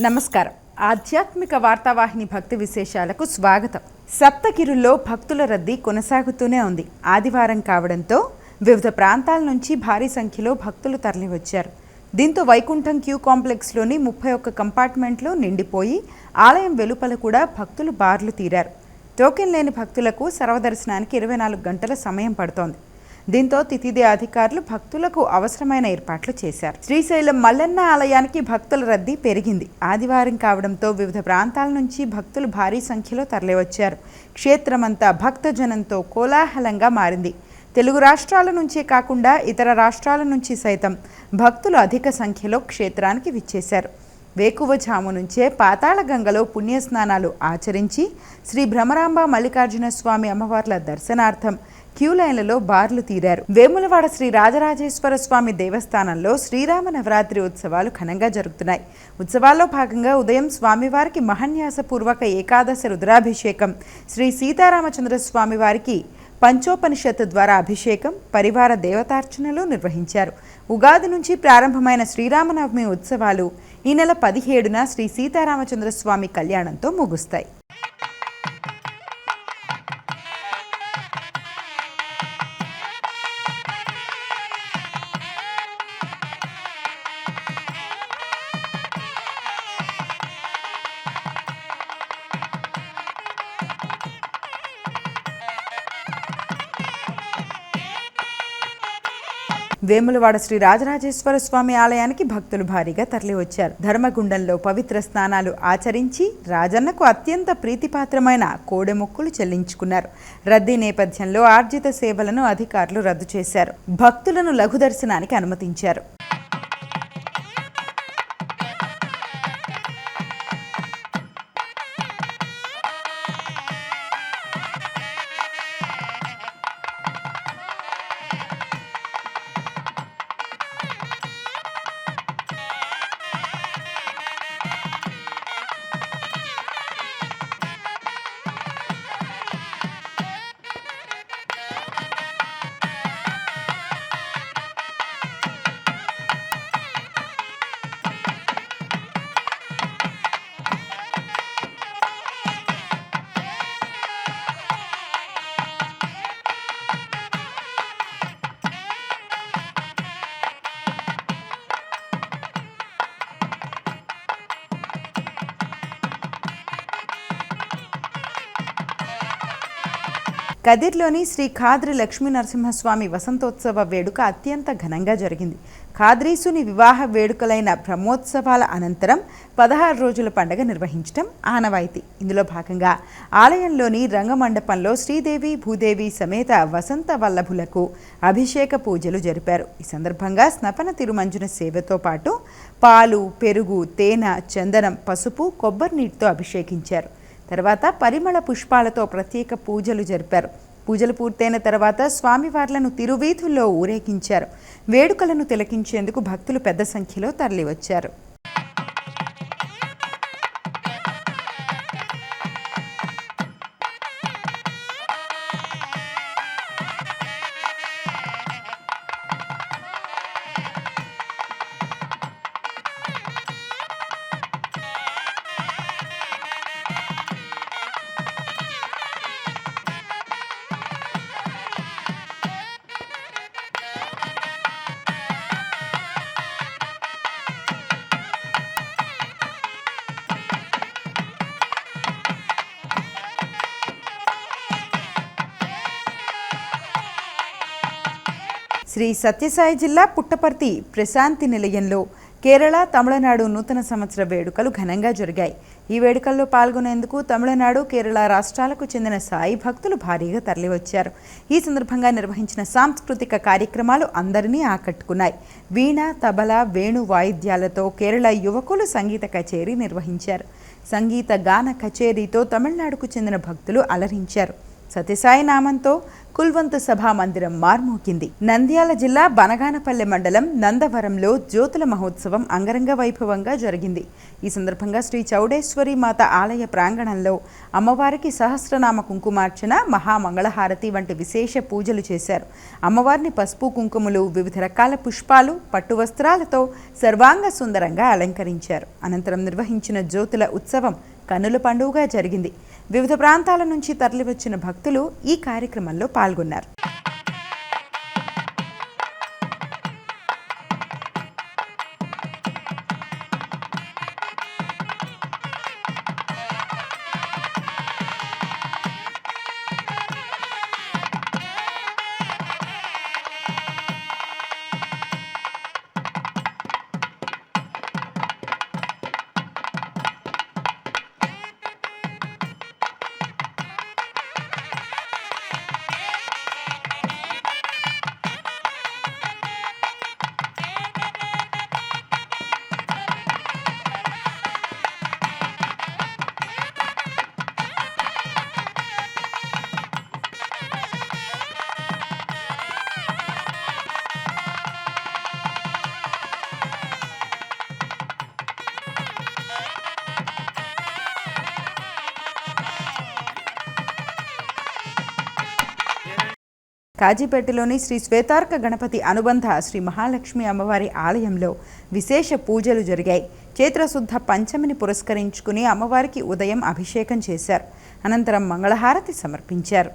నమస్కారం. ఆధ్యాత్మిక వార్తావాహిని భక్తి విశేషాలకు స్వాగతం. సప్తగిరుల్లో భక్తుల రద్దీ కొనసాగుతూనే ఉంది. ఆదివారం కావడంతో వివిధ ప్రాంతాల నుంచి భారీ సంఖ్యలో భక్తులు తరలివచ్చారు. దీంతో వైకుంఠం క్యూ కాంప్లెక్స్లోని ముప్పై ఒక్క కంపార్ట్మెంట్లు నిండిపోయి ఆలయం వెలుపల కూడా భక్తులు బార్లు తీరారు. టోకెన్ లేని భక్తులకు సర్వదర్శనానికి ఇరవై నాలుగు గంటల సమయం పడుతోంది. దీంతో తితిదే అధికారులు భక్తులకు అవసరమైన ఏర్పాట్లు చేశారు. శ్రీశైలం మల్లన్న ఆలయానికి భక్తుల రద్దీ పెరిగింది. ఆదివారం కావడంతో వివిధ ప్రాంతాల నుంచి భక్తులు భారీ సంఖ్యలో తరలివచ్చారు. క్షేత్రమంతా భక్తజనంతో కోలాహలంగా మారింది. తెలుగు రాష్ట్రాల నుంచే కాకుండా ఇతర రాష్ట్రాల నుంచి సైతం భక్తులు అధిక సంఖ్యలో క్షేత్రానికి విచ్చేశారు. వేకువజాము నుంచే పాతాళగంగలో పుణ్యస్నానాలు ఆచరించి శ్రీ భ్రమరాంబ మల్లికార్జున స్వామి అమ్మవార్ల దర్శనార్థం క్యూ లైన్లలో బార్లు తీరారు. వేములవాడ శ్రీ రాజరాజేశ్వర స్వామి దేవస్థానంలో శ్రీరామ నవరాత్రి ఉత్సవాలు ఘనంగా జరుగుతున్నాయి. ఉత్సవాల్లో భాగంగా ఉదయం స్వామివారికి మహన్యాసపూర్వక ఏకాదశ రుద్రాభిషేకం శ్రీ సీతారామచంద్ర స్వామి వారికి పంచోపనిషత్తు ద్వారా అభిషేకం పరివార దేవతార్చనలు నిర్వహించారు. ఉగాది నుంచి ప్రారంభమైన శ్రీరామనవమి ఉత్సవాలు ఈ నెల పదిహేడున శ్రీ సీతారామచంద్ర స్వామి కళ్యాణంతో ముగుస్తాయి. వేములవాడ శ్రీ రాజరాజేశ్వర స్వామి ఆలయానికి భక్తులు భారీగా తరలివచ్చారు. ధర్మగుండంలో పవిత్ర స్నానాలు ఆచరించి రాజన్నకు అత్యంత ప్రీతిపాత్రమైన కోడెముక్కులు చెల్లించుకున్నారు. రద్దీ నేపథ్యంలో ఆర్జిత సేవలను అధికారులు రద్దు చేశారు. భక్తులను లఘు దర్శనానికి అనుమతించారు. కదిర్లోని శ్రీ ఖాద్రి లక్ష్మీ నరసింహస్వామి వసంతోత్సవ వేడుక అత్యంత ఘనంగా జరిగింది. ఖాద్రీసుని వివాహ వేడుకలైన బ్రహ్మోత్సవాల అనంతరం పదహారు రోజుల పండగ నిర్వహించడం ఆనవాయితీ. ఇందులో భాగంగా ఆలయంలోని రంగమండపంలో శ్రీదేవి భూదేవి సమేత వసంత వల్లభులకు అభిషేక పూజలు జరిపారు. ఈ సందర్భంగా స్నపన తిరుమంజున సేవతో పాటు పాలు పెరుగు తేనె చందనం పసుపు కొబ్బరి నీటితో అభిషేకించారు. తర్వాత పరిమళ పుష్పాలతో ప్రత్యేక పూజలు జరిపారు. పూజలు పూర్తయిన తర్వాత స్వామివార్లను తిరువీధుల్లో ఊరేగించారు. వేడుకలను తిలకించేందుకు భక్తులు పెద్ద సంఖ్యలో తరలివచ్చారు. శ్రీ సత్యసాయి జిల్లా పుట్టపర్తి ప్రశాంతి నిలయంలో కేరళ తమిళనాడు నూతన సంవత్సర వేడుకలు ఘనంగా జరిగాయి. ఈ వేడుకల్లో పాల్గొనేందుకు తమిళనాడు కేరళ రాష్ట్రాలకు చెందిన సాయి భక్తులు భారీగా తరలివచ్చారు. ఈ సందర్భంగా నిర్వహించిన సాంస్కృతిక కార్యక్రమాలు అందరినీ ఆకట్టుకున్నాయి. వీణ తబల వేణు వాయిద్యాలతో కేరళ యువకులు సంగీత కచేరీ నిర్వహించారు. సంగీత గాన కచేరీతో తమిళనాడుకు చెందిన భక్తులు అలరించారు. సత్యసాయి నామంతో కుల్వంత సభా మందిరం మార్మోగింది. నంద్యాల జిల్లా బనగానపల్లె మండలం నందవరంలో జ్యోతుల మహోత్సవం అంగరంగ వైభవంగా జరిగింది. ఈ సందర్భంగా శ్రీ చౌడేశ్వరి మాత ఆలయ ప్రాంగణంలో అమ్మవారికి సహస్రనామ కుంకుమార్చన మహామంగళహారతి వంటి విశేష పూజలు చేశారు. అమ్మవారిని పసుపు కుంకుమలు వివిధ రకాల పుష్పాలు పట్టు వస్త్రాలతో సర్వాంగ సుందరంగా అలంకరించారు. అనంతరం నిర్వహించిన జ్యోతుల ఉత్సవం కన్నుల పండుగగా జరిగింది. వివిధ ప్రాంతాల నుంచి తరలివచ్చిన భక్తులు ఈ కార్యక్రమంలో పాల్గొన్నారు. కాజీపేటలోని శ్రీ శ్వేతార్క గణపతి అనుబంధ శ్రీ మహాలక్ష్మి అమ్మవారి ఆలయంలో విశేష పూజలు జరిగాయి. చైత్రశుద్ధ పంచమిని పురస్కరించుకుని అమ్మవారికి ఉదయం అభిషేకం చేశారు. అనంతరం మంగళహారతి సమర్పించారు.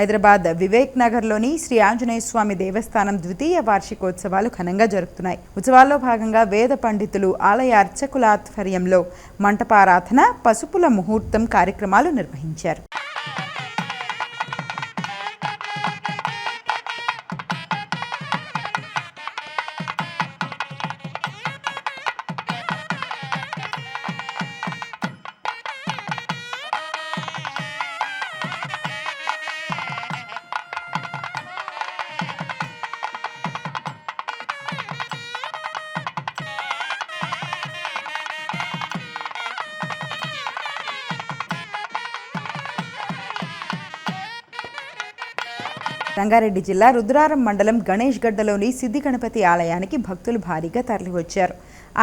హైదరాబాద్ వివేక్ నగర్లోని శ్రీ ఆంజనేయ స్వామి దేవస్థానం ద్వితీయ వార్షికోత్సవాలు ఘనంగా జరుగుతున్నాయి ఉత్సవాల్లో భాగంగా వేద పండితులు ఆలయ అర్చకుల ఆధ్వర్యంలో మంటపారాధన పసుపుల ముహూర్తం కార్యక్రమాలు నిర్వహించారు. రంగారెడ్డి జిల్లా రుద్రారం మండలం గణేష్ గడ్డలోని సిద్ధి గణపతి ఆలయానికి భక్తులు భారీగా తరలివచ్చారు.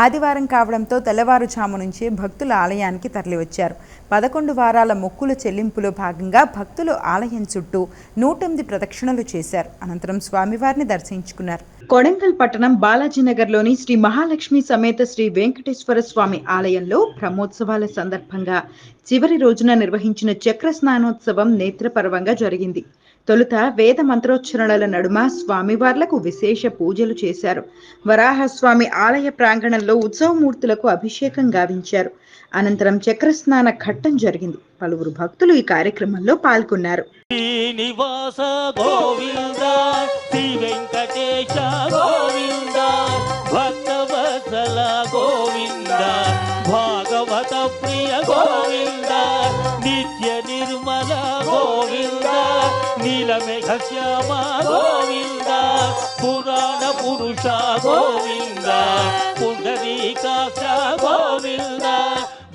ఆదివారం కావడంతో తెల్లవారుజాము నుంచే భక్తుల ఆలయానికి తరలివచ్చారు. పదకొండు వారాల మొక్కుల చెల్లింపులో భాగంగా భక్తులు ఆలయం చుట్టూ నూటెనిమిది ప్రదక్షిణలు చేశారు. అనంతరం స్వామివారిని దర్శించుకున్నారు. కొడంగల్ పట్టణం బాలాజీనగర్లోని శ్రీ మహాలక్ష్మి సమేత శ్రీ వెంకటేశ్వర స్వామి ఆలయంలో బ్రహ్మోత్సవాల సందర్భంగా చివరి రోజున నిర్వహించిన చక్ర స్నానోత్సవం నేత్రపర్వంగా జరిగింది. తొలుత వేద మంత్రోచ్చరణల నడుమ స్వామివార్లకు విశేష పూజలు చేశారు. వరాహస్వామి ఆలయ ప్రాంగణంలో ఉత్సవమూర్తులకు అభిషేకం గావించారు. అనంతరం చక్రస్నాన ఘట్టం జరిగింది. పలువురు భక్తులు ఈ కార్యక్రమంలో పాల్గొన్నారు. శ్రీనివాస గోవింద శ్రీ వెంకటేశ గోవింద గోవింద భాగవత ప్రియ గోవింద నిత్య శ్యామ గోవింద పురాణ పురుష గోవింద పుండరీకాక్ష గోవింద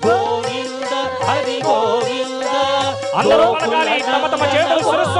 గోవింద హరి గోవింద అందరూ తమ తమ చేతులు శిరస్సు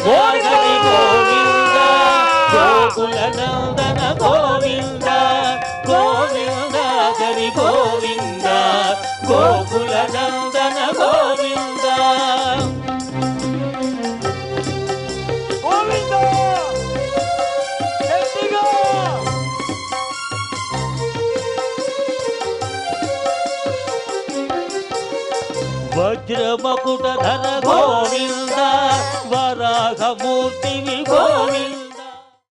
గోకుల నందన గోవింద గోవింద హరి గోవింద గోకుల నందన గోవింద వజ్రమకుట ధర గోవింద వరాహమూర్తివి గోవింద.